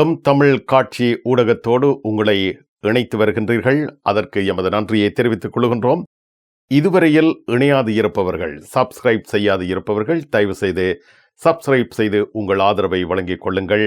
M Tamil காட்சி ஊடகத்தோடு உங்களை இணைத்து வருகின்றீர்கள். அதற்கு எமது நன்றியை தெரிவித்துக் கொள்கின்றோம். இதுவரையில் இணையாது இருப்பவர்கள் சப்ஸ்கிரைப் செய்யாது இருப்பவர்கள் தயவு செய்து சப்ஸ்கிரைப் செய்து உங்கள் ஆதரவை வழங்கிக் கொள்ளுங்கள்.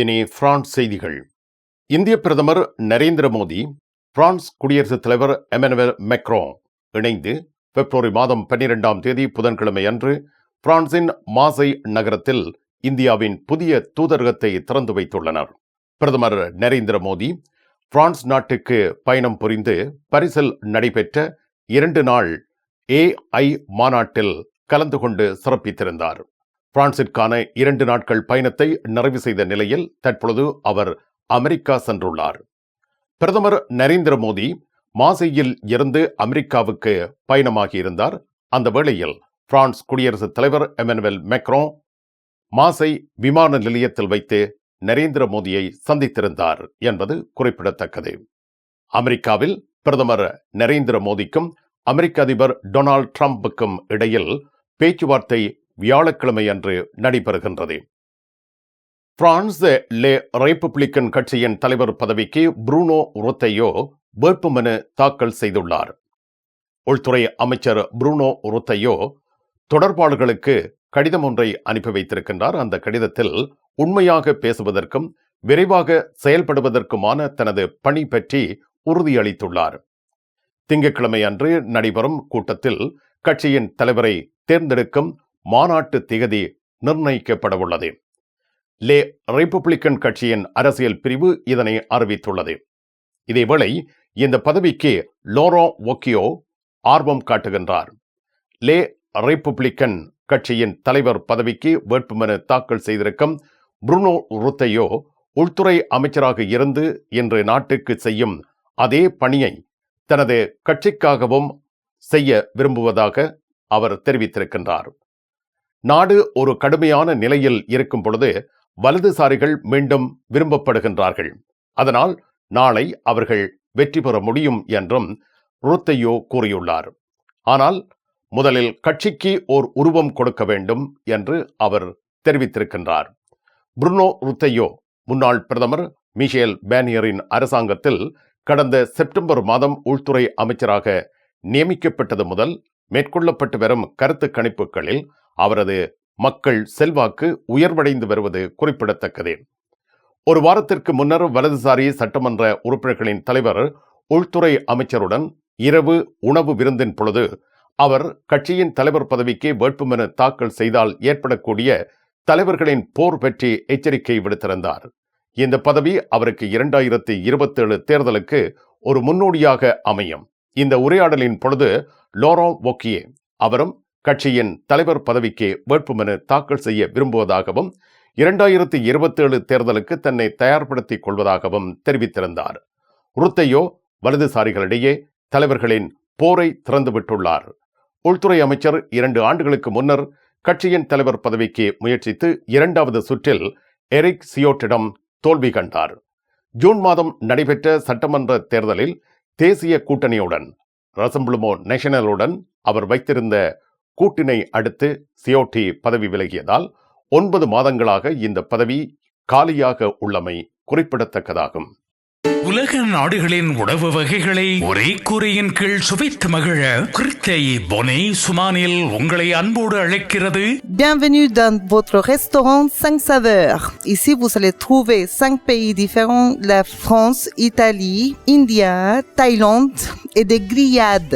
இனி பிரான்ஸ் செய்திகள். இந்திய பிரதமர் நரேந்திர மோடி பிரான்ஸ் குடியரசுத் தலைவர் எமனுவல் மெக்ரோ இணைந்து பிப்ரவரி மாதம் பன்னிரெண்டாம் தேதி புதன்கிழமை அன்று பிரான்சின் மாசை நகரத்தில் இந்தியாவின் புதிய தூதரகத்தை திறந்து வைத்துள்ளனர். பிரதமர் நரேந்திர மோடி பிரான்ஸ் நாட்டுக்கு பயணம் புரிந்து பரிசில் நடைபெற்ற இரண்டு நாள் ஏஐ மாநாட்டில் கலந்து கொண்டு சிறப்பித்திருந்தார். பிரான்சிற்கான இரண்டு நாட்கள் பயணத்தை நிறைவு செய்த நிலையில் தற்பொழுது அவர் அமெரிக்கா சென்றுள்ளார். பிரதமர் நரேந்திர மோடி மாசையில் இருந்து அமெரிக்காவுக்கு பயணமாகியிருந்தார் அந்த வேளையில் பிரான்ஸ் குடியரசுத் தலைவர் எமனுவல் மெக்ரோ மாசை விமான நிலையத்தில் வைத்து நரேந்திர மோடியை சந்தித்திருந்தார் என்பது குறிப்பிடத்தக்கது. அமெரிக்காவில் பிரதமர் நரேந்திர மோடிக்கும் அமெரிக்க அதிபர் டொனால்ட் ட்ரம்ப்புக்கும் இடையில் பேச்சுவார்த்தை வியாழக்கிழமை அன்று நடைபெறுகின்றது. பிரான்ஸ் லே ரைப்பப்ளிக்கன் கட்சியின் தலைவர் பதவிக்கு புரூனோ ருத்தையோ வேட்புமனு தாக்கல் செய்துள்ளார். உள்துறை அமைச்சர் புரூனோ ருத்தையோ தொடர்பாளர்களுக்கு கடிதம் ஒன்றை அனுப்பி வைத்திருக்கின்றார். அந்த கடிதத்தில் உண்மையாக பேசுவதற்கும் விரைவாக செயல்படுவதற்குமான தனது பணி பற்றி உறுதியளித்துள்ளார். திங்கட்கிழமை அன்று நடைபெறும் கூட்டத்தில் கட்சியின் தலைவரை தேர்ந்தெடுக்கும் மாநாட்டு திகதி நிர்ணயிக்கப்படவுள்ளது. லே ரிப்பப்ளிக்கன் கட்சியின் அரசியல் பிரிவு இதனை அறிவித்துள்ளது. இதேவேளை இந்த பதவிக்கு லோரோ ஒக்கியோ ஆர்வம் காட்டுகின்றார். லே ரிப்பப்ளிக்கன் கட்சியின் தலைவர் பதவிக்கு வேட்புமனு தாக்கல் செய்திருக்கும் புருனோ ருத்தையோ உள்துறை அமைச்சராக இருந்து இன்று நாட்டுக்கு செய்யும் அதே பணியை தனது கட்சிக்காகவும் செய்ய விரும்புவதாக அவர் தெரிவித்திருக்கின்றார். நாடு ஒரு கடுமையான நிலையில் இருக்கும் பொழுது வலதுசாரிகள் மீண்டும் விரும்பப்படுகின்றார்கள். அதனால் நாளை அவர்கள் வெற்றி பெற முடியும் என்றும் ருத்தையோ கூறியுள்ளார். ஆனால் முதலில் கட்சிக்கு ஓர் உருவம் கொடுக்க வேண்டும் என்று அவர் தெரிவித்திருக்கின்றார். புருனோ ருத்தையோ முன்னாள் பிரதமர் மிஷேல் பேனியரின் அரசாங்கத்தில் கடந்த செப்டம்பர் மாதம் உள்துறை அமைச்சராக நியமிக்கப்பட்டது முதல் மேற்கொள்ளப்பட்டு வரும் கருத்து கணிப்புகளில் அவரது மக்கள் செல்வாக்கு உயர்வடைந்து வருவது குறிப்பிடத்தக்கது. ஒரு வாரத்திற்கு முன்னர் வலதுசாரி சட்டமன்ற உறுப்பினர்களின் தலைவர் உள்துறை அமைச்சருடன் இரவு உணவு விருந்தின் பொழுது அவர் கட்சியின் தலைவர் பதவிக்கு வேட்புமனு தாக்கல் செய்தால் ஏற்படக்கூடிய தலைவர்களின் போர் பற்றி எச்சரிக்கை விடுத்திருந்தார். இந்த பதவி அவருக்கு இரண்டாயிரத்தி இருபத்தேழு தேர்தலுக்கு ஒரு முன்னோடியாக அமையும். இந்த உரையாடலின் பொழுது லோரோ ஒக்கியே அவரும் கட்சியின் தலைவர் பதவிக்கு வேட்புமனு தாக்கல் செய்ய விரும்புவதாகவும் இரண்டாயிரத்தி இருபத்தேழு தேர்தலுக்கு தன்னை தயார்படுத்திக் கொள்வதாகவும் தெரிவித்திருந்தார். ருத்தையோ வலதுசாரிகளிடையே தலைவர்களின் போரை திறந்துவிட்டுள்ளார் உள்துறை அமைச்சர் இரண்டு ஆண்டுகளுக்கு முன்னர் கட்சியின் தலைவர் பதவிக்கு முயற்சித்து இரண்டாவது சுற்றில் எரிக் சியோட்டிடம் தோல்வி கண்டார். ஜூன் மாதம் நடைபெற்ற சட்டமன்ற தேர்தலில் தேசிய கூட்டணியுடன் ரசம்புளுமோ நேஷனலுடன் அவர் வைத்திருந்த கூட்டினை அடுத்து சியோட்டி பதவி விலகியதால் ஒன்பது மாதங்களாக இந்த பதவி காலியாக உள்ளமை குறிப்பிடத்தக்கதாகும். உலக நாடுகளின் உணவு வகைகளை ஒரே கூரையின் கீழ் சுவைத்து மகிழ கிருத்தை பொனை சுமானில் உங்களை அன்போடு அழைக்கிறது Bienvenue dans votre restaurant 5 saveurs. Ici, vous allez trouver 5 pays différents, la France, Italie, India, Thaïlande et des grillades.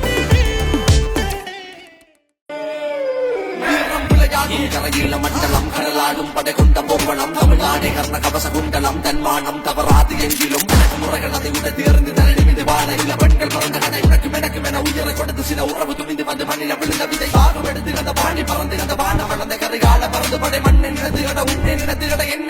நீள மண்டலம் கடலாடும் படை கொண்ட பொம்பளம் தமிழ்நாடே கர்ண கவச குண்டலம் தன்மானம் தவறாது எங்கிலும். முறைகள் அதை விட தேர்ந்து தரணி மீது வாழ இல்ல பெண்கள் பிறந்த கதை உனக்கும் எனக்கும் என உயிரை கொடுத்து சில உறவு துணிந்து வந்து மண்ணில விழுந்த விதை. பாகம் எடுத்து அந்த பாணி பறந்து அந்த பானம் வளர்ந்த கரிகால பறந்து படை மண்ணை நினைத்து கட உன்னை நினைத்து கட என்ன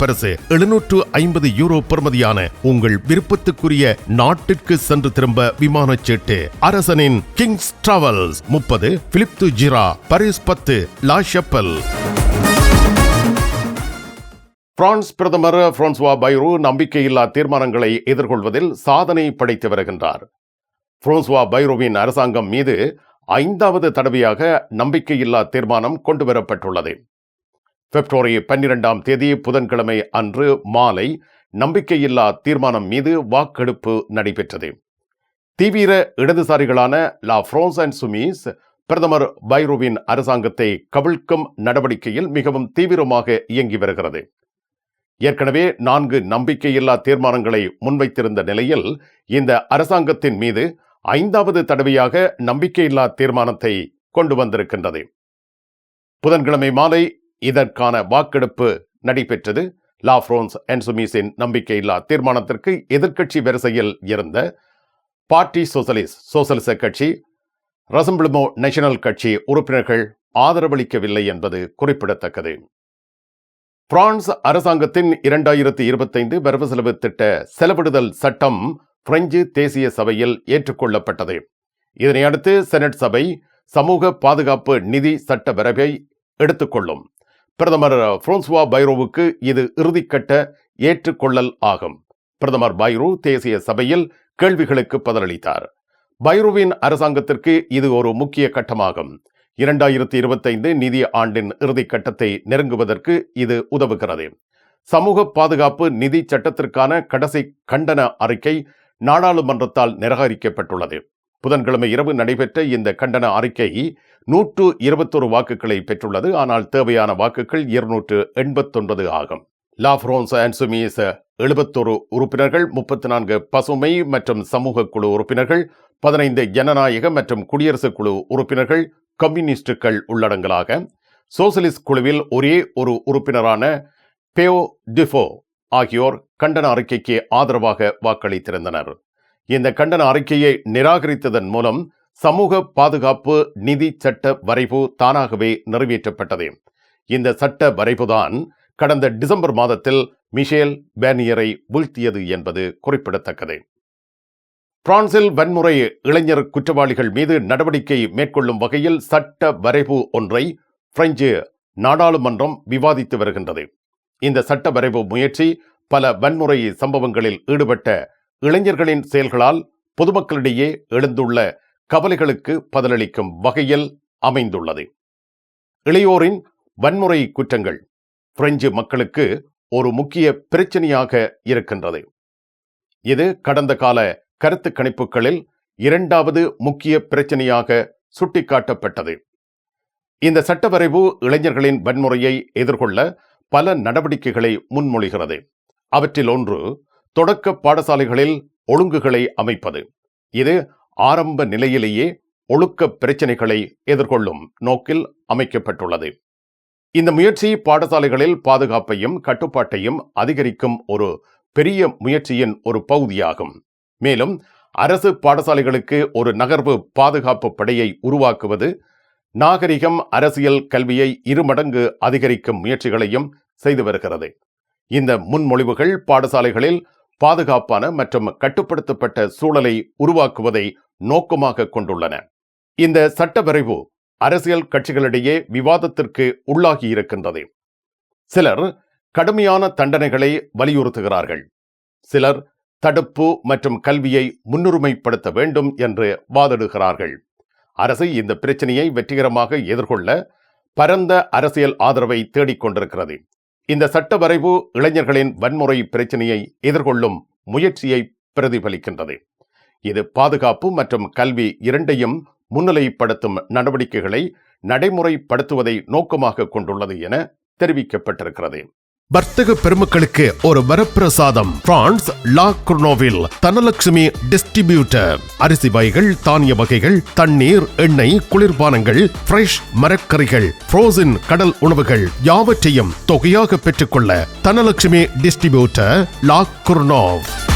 பரிசு எழுநூற்று ஐம்பது யூரோ பெறுமதியான உங்கள் விருப்பத்துக்குரிய நாட்டிற்கு சென்று திரும்ப விமான சீட்டு. அரசனின் கிங்ஸ் டிராவல்ஸ் முப்பது பிலிப் து ஜிரா பரிஸ் பத்து லா ஷப்பல் பிரான்ஸ் பிரதமர் பிரான்சுவா பைரோ நம்பிக்கையில்லா தீர்மானங்களை எதிர்கொள்வதில் சாதனை படைத்து வருகின்றார். பிரான்சுவா பைரோவின் அரசாங்கம் மீது ஐந்தாவது தடவையாக நம்பிக்கையில்லா தீர்மானம் கொண்டுவரப்பட்டுள்ளது. பிப்ரவரி பன்னிரெண்டாம் தேதி புதன்கிழமை அன்று மாலை நம்பிக்கையில்லா தீர்மானம் மீது வாக்கெடுப்பு நடைபெற்றது. தீவிர இடதுசாரிகளான லா ஃப்ரோன்ஸ் அண்ட் சுமீஸ் பிரதமர் பைரோவின் அரசாங்கத்தை கவிழ்க்கும் நடவடிக்கையில் மிகவும் தீவிரமாக இயங்கி வருகிறது. ஏற்கனவே நான்கு நம்பிக்கையில்லா தீர்மானங்களை முன்வைத்திருந்த நிலையில் இந்த அரசாங்கத்தின் மீது ஐந்தாவது தடவையாக நம்பிக்கையில்லா தீர்மானத்தை கொண்டு வந்திருக்கின்றது. புதன்கிழமை மாலை இதற்கான வாக்கெடுப்பு நடைபெற்றது. லாஃப்ரோன்ஸ் பிரான்ஸ் நம்பிக்கையில்லா தீர்மானத்திற்கு எதிர்க்கட்சி வரிசையில் இருந்த பார்ட்டி சோசலிஸ்ட் சோசலிச கட்சி ரசம்பிளமோ நேஷனல் கட்சி உறுப்பினர்கள் ஆதரவளிக்கவில்லை என்பது குறிப்பிடத்தக்கது. பிரான்ஸ் அரசாங்கத்தின் இரண்டாயிரத்தி இருபத்தைந்து வரவு செலவு திட்ட செலவிடுதல் சட்டம் பிரெஞ்சு தேசிய சபையில் ஏற்றுக்கொள்ளப்பட்டது. இதனையடுத்து செனட் சபை சமூக பாதுகாப்பு நிதி சட்ட வரவை எடுத்துக்கொள்ளும். பிரதமர் புரோன்சுவா பைரோவுக்கு இது இறுதிக்கட்ட ஏற்றுக்கொள்ளல் ஆகும். பிரதமர் பைரோ தேசிய சபையில் கேள்விகளுக்கு பதிலளித்தார். பைரோவின் அரசாங்கத்திற்கு இது ஒரு முக்கிய கட்டமாகும். இரண்டாயிரத்தி இருபத்தைந்து நிதி ஆண்டின் இறுதிக்கட்டத்தை நெருங்குவதற்கு இது உதவுகிறது. சமூக பாதுகாப்பு நிதி சட்டத்திற்கான கடைசி கண்டன அறிக்கை நாடாளுமன்றத்தால் நிராகரிக்கப்பட்டுள்ளது. புதன்கிழமை இரவு நடைபெற்ற இந்த கண்டன அறிக்கை நூற்று இருபத்தொரு வாக்குகளை பெற்றுள்ளது. ஆனால் தேவையான வாக்குகள் இருநூற்று எண்பத்தொன்பது ஆகும். லாஃப்ரோன்ஸ் பிரான்ஸ் எழுபத்தொரு உறுப்பினர்கள் முப்பத்தி நான்கு பசுமை மற்றும் சமூக குழு உறுப்பினர்கள் பதினைந்து ஜனநாயக மற்றும் குடியரசுக் குழு உறுப்பினர்கள் கம்யூனிஸ்டுகள் உள்ளடங்கலாக. சோசலிஸ்ட் குழுவில் ஒரே ஒரு உறுப்பினரான பேோ டிஃபோ ஆகியோர் கண்டன அறிக்கைக்கு ஆதரவாக வாக்களித்திருந்தனர். இந்த கண்டன அறிக்கையை நிராகரித்ததன் மூலம் சமூக பாதுகாப்பு நிதி சட்ட வரைவு தானாகவே நிறைவேற்றப்பட்டது. இந்த சட்ட வரைவுதான் கடந்த டிசம்பர் மாதத்தில் மிஷேல் பேனியரை வீழ்த்தியது என்பது குறிப்பிடத்தக்கது. பிரான்சில் வன்முறை இளைஞர் குற்றவாளிகள் மீது நடவடிக்கை மேற்கொள்ளும் வகையில் சட்ட வரைவு ஒன்றை பிரெஞ்சு நாடாளுமன்றம் விவாதித்து வருகின்றது. இந்த சட்ட வரைவு முயற்சி பல வன்முறை சம்பவங்களில் ஈடுபட்ட இளைஞர்களின் செயல்களால் பொதுமக்களிடையே எழுந்துள்ள கவலைகளுக்கு பதிலளிக்கும் வகையில் அமைந்துள்ளது. இளையோரின் வன்முறை குற்றங்கள் பிரெஞ்சு மக்களுக்கு ஒரு முக்கிய பிரச்சனையாக இருக்கின்றது. இது கடந்த கால கருத்து கணிப்புகளில் இரண்டாவது முக்கிய பிரச்சனையாக சுட்டிக்காட்டப்பட்டது. இந்த சட்டவரைவு இளைஞர்களின் வன்முறையை எதிர்கொள்ள பல நடவடிக்கைகளை முன்மொழிகிறது. அவற்றில் ஒன்று தொடக்க பாடசாலைகளில் ஒழுங்குகளை அமைப்பது. இது ஆரம்ப நிலையிலேயே ஒழுக்க பிரச்சனைகளை எதிர்கொள்ளும் நோக்கில் அமைக்கப்பட்டுள்ளது. இந்த முயற்சி பாடசாலைகளில் பாதுகாப்பையும் கட்டுப்பாட்டையும் அதிகரிக்கும் ஒரு பெரிய முயற்சியின் ஒரு பகுதியாகும். மேலும் அரசு பாடசாலைகளுக்கு ஒரு நகர்வு பாதுகாப்பு படையை உருவாக்குவது நாகரிகம் அரசியல் கல்வியை இருமடங்கு அதிகரிக்கும் முயற்சிகளையும் செய்து வருகிறது. இந்த முன்மொழிவுகள் பாடசாலைகளில் பாதுகாப்பான மற்றும் கட்டுப்படுத்தப்பட்ட சூழலை உருவாக்குவதை நோக்கமாக கொண்டுள்ளன. இந்த சட்ட வரைவு அரசியல் கட்சிகளிடையே விவாதத்திற்கு உள்ளாகி இருக்கின்றது சிலர் கடுமையான தண்டனைகளை வலியுறுத்துகிறார்கள். சிலர் தடுப்பு மற்றும் கல்வியை முன்னுரிமைப்படுத்த வேண்டும் என்று வாதிடுகிறார்கள். அரசு இந்த பிரச்சனையை வெற்றிகரமாக எதிர்கொள்ள பரந்த அரசியல் ஆதரவை தேடிக் கொண்டிருக்கிறது. இந்த சட்ட வரைவு இளைஞர்களின் வன்முறை பிரச்சனையை எதிர்கொள்ளும் முயற்சியை பிரதிபலிக்கின்றது. இது பாதுகாப்பு மற்றும் கல்வி இரண்டையும் முன்னிலைப்படுத்தும் நடவடிக்கைகளை நடைமுறைப்படுத்துவதை நோக்கமாக கொண்டுள்ளது என தெரிவிக்கப்பட்டிருக்கிறது. வர்த்தக பெருமக்களுக்கு ஒரு வரப்பிரசாதம். பிரான்ஸ் லா குர்னோவில் தனலட்சுமி டிஸ்ட்ரிபியூட்டர். அரிசி வகைகள் தானிய வகைகள் தண்ணீர் எண்ணெய் குளிர்பானங்கள் ஃப்ரெஷ் மரக்கறிகள் ஃப்ரோசன் கடல் உணவுகள் யாவற்றையும் தொகையாக பெற்றுக்கொள்ள தனலட்சுமி டிஸ்ட்ரிபியூட்டர் லா குர்னோவ்.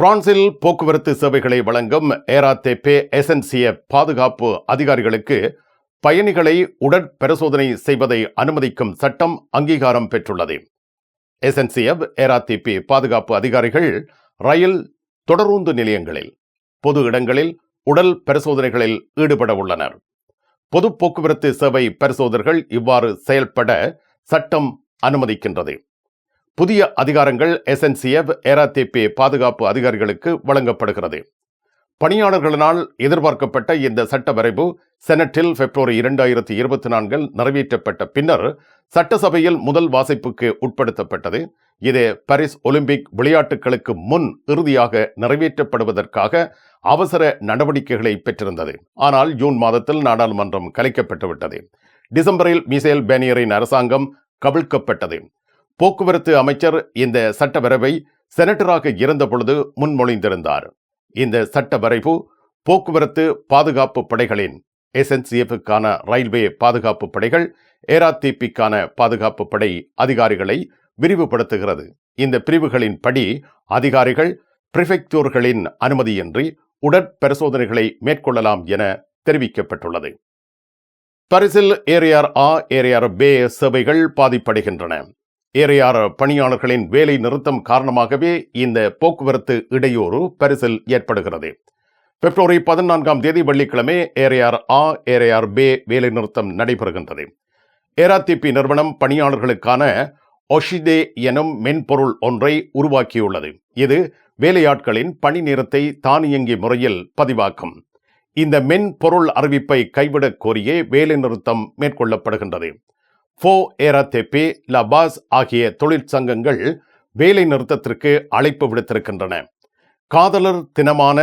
பிரான்சில் போக்குவரத்து சேவைகளை வழங்கும் ஏராத்தேபே எஸ்என்சிய பாதுகாப்பு அதிகாரிகளுக்கு பயணிகளை உடற்பரிசோதனை செய்வதை அனுமதிக்கும் சட்டம் அங்கீகாரம் பெற்றுள்ளது. எஸ்என்சிஎஃப் ஏராத்திபி பாதுகாப்பு அதிகாரிகள் ரயில் தொடரூந்து நிலையங்களில் பொது இடங்களில் உடல் பரிசோதனைகளில் ஈடுபட உள்ளனர். பொது போக்குவரத்து சேவை பரிசோதர்கள் இவ்வாறு செயல்பட சட்டம் அனுமதிக்கின்றது. புதிய அதிகாரங்கள் எஸ்என்சிஎஃப் ஏராத்திபி பாதுகாப்பு அதிகாரிகளுக்கு வழங்கப்படுகிறது. பணியாளர்களினால் எதிர்பார்க்கப்பட்ட இந்த சட்ட வரைவு செனட்டில் பிப்ரவரி இரண்டாயிரத்தி இருபத்தி நான்கில் நிறைவேற்றப்பட்ட பின்னர் சட்டசபையில் முதல் வாசிப்புக்கு உட்படுத்தப்பட்டது. இது பாரிஸ் ஒலிம்பிக் விளையாட்டுகளுக்கு முன் இறுதியாக நிறைவேற்றப்படுவதற்காக அவசர நடவடிக்கைகளை பெற்றிருந்தது. ஆனால் ஜூன் மாதத்தில் நாடாளுமன்றம் கலைக்கப்பட்டுவிட்டது. டிசம்பரில் மிசேல் பேனியரின் அரசாங்கம் கவிழ்க்கப்பட்டது. போக்குவரத்து அமைச்சர் இந்த சட்டவரைவை செனட்டராக இருந்தபொழுது முன்மொழிந்திருந்தார். இந்த சட்ட வரைவு போக்குவரத்து பாதுகாப்பு படைகளின் எஸ்என்சிஎஃப்கான ரயில்வே பாதுகாப்பு படைகள் ஏராத்திபிக்கான பாதுகாப்பு படை அதிகாரிகளை விரிவுபடுத்துகிறது. இந்த பிரிவுகளின் படி அதிகாரிகள் பிரிஃபெக்டூர்களின் அனுமதியின்றி உடற்பரிசோதனைகளை மேற்கொள்ளலாம் என தெரிவிக்கப்பட்டுள்ளது. பரிசில் ஏரியார் ஆ ஏரியார் பே சேவைகள் பாதிப்படைகின்றன. ஏறையார பணியாளர்களின் வேலை நிறுத்தம் காரணமாகவே இந்த போக்குவரத்து இடையூறு பரிசில் ஏற்படுகிறது. பிப்ரவரி பதினான்காம் தேதி வெள்ளிக்கிழமை ஏரையார் ஆ ஏரையார் பே வேலை நிறுத்தம் நடைபெறுகின்றது. ஏராத்திபி நிறுவனம் பணியாளர்களுக்கான ஒஷிதே எனும் மென்பொருள் ஒன்றை உருவாக்கியுள்ளது. இது வேலையாட்களின் பணி நேரத்தை தானியங்கி முறையில் பதிவாக்கும். இந்த மென்பொருள் அறிவிப்பை கைவிடக் கோரியே வேலைநிறுத்தம் மேற்கொள்ளப்படுகின்றது. ஃபோ ஏராத்தெப்பே லபாஸ் ஆகிய தொழிற்சங்கங்கள் வேலை நிறுத்தத்திற்கு அழைப்பு விடுத்திருக்கின்றன. காதலர் தினமான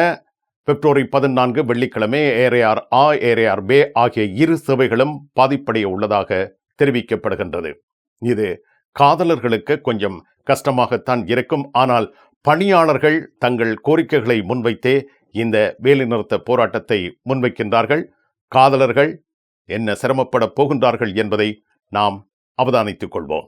பிப்ரவரி பதினான்கு வெள்ளிக்கிழமை ஏரையார் ஆ ஏரையார் பே ஆகிய இரு சேவைகளும் பாதிப்படைய உள்ளதாக தெரிவிக்கப்படுகின்றது. இது காதலர்களுக்கு கொஞ்சம் கஷ்டமாகத்தான் இருக்கும். ஆனால் பணியாளர்கள் தங்கள் கோரிக்கைகளை முன்வைத்தே இந்த வேலைநிறுத்த போராட்டத்தை முன்வைக்கின்றார்கள். காதலர்கள் என்ன சிரமப்பட போகின்றார்கள் என்பதை நாம் அவதானித்துக் கொள்வோம்.